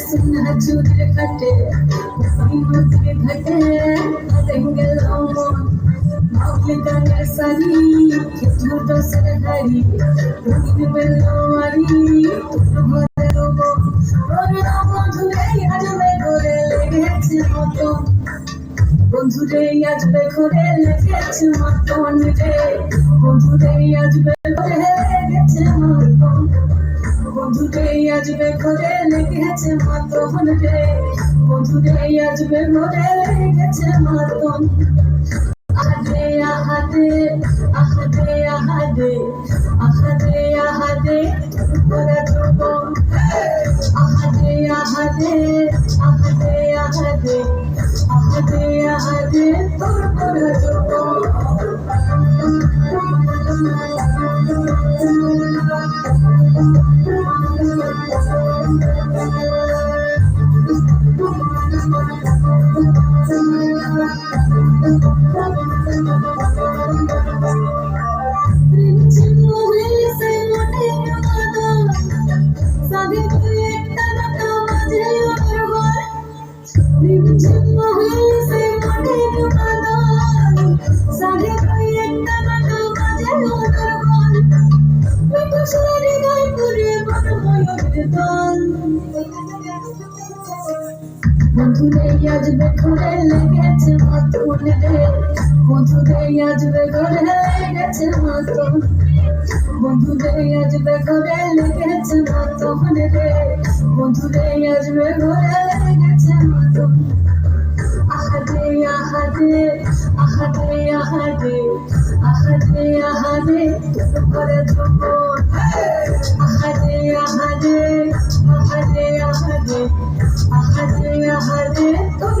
সোনা ছুটে খাটে ওই নদীর ঘাটে হাতে গেলাম বাউলি গানের শাড়ি খেজুর রবিন বেলারি তোর বন্ধুরে আজবে করে লেগেছে মতন রে বন্ধুরে আসবে ঘরে লেগেছে মতন বন্ধুরে আসবে ঘরে লেগেছে মতন রে বন্ধুরে আসবে ঘরে লেগেছে মতন আহাদে আহাদে আহাদে আহাদে তোরা যুবন আহাদে আহাদে আহাদে আহাদে আহাদে আহাদে তোর তোরা বন্ধুরে আসবে ঘরে লেগেছে মতন রে বন্ধুরে আসবে ঘরে লেগেছে মতন বন্ধুরে আসবে ঘরে লেগেছে মতন রে বন্ধুরে আসবে ঘরে লেগেছে মতন আহাদে আহাদে আহাদে আহাদে আহাদে আহাদে তোর ঘরে যুবন আহাদে আহাদে আহাদে আহাদে আহাদে আহাদে তোর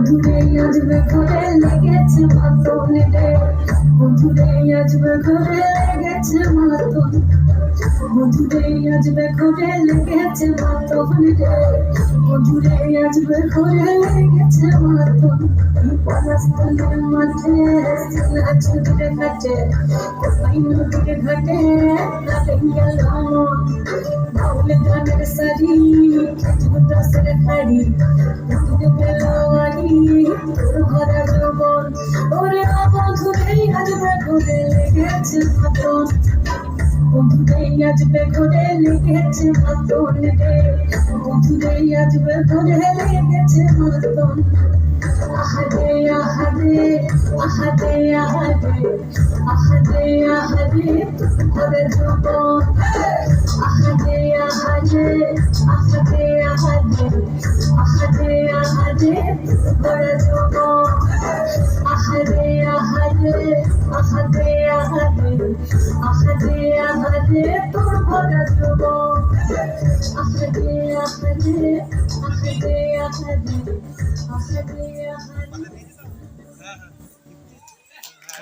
বন্ধুরে আসবে ঘরে লেগেছে মতন বন্ধুরে আসবে ঘরে লেগেছে মতন। বন্ধুরে আসবে ঘরে লেগেছে মতন বন্ধুরে আসবে ঘরে লেগেছে মতন। পলাশতলের মাঠে সোনা ছুটে কাটে ওই নদীর ঘাটে হাতে গেলাম বাউল গানের শাড়ি খেজুর রসের হাড়ি মতন বন্ধুরে আসবে ঘরে লেগেছে মতন রে বন্ধুরে আসবে ঘরে লেগেছে মতন আহাদে আহাদে আহাদে আহাদে আহাদে আহাদে ঘরে যৌবন আহাদে আহাদে আহাদে আহাদে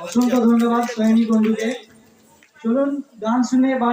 অসংখ্য ধন্যবাদ সৈনিক বন্ধুকে চলুন গান শুনে বা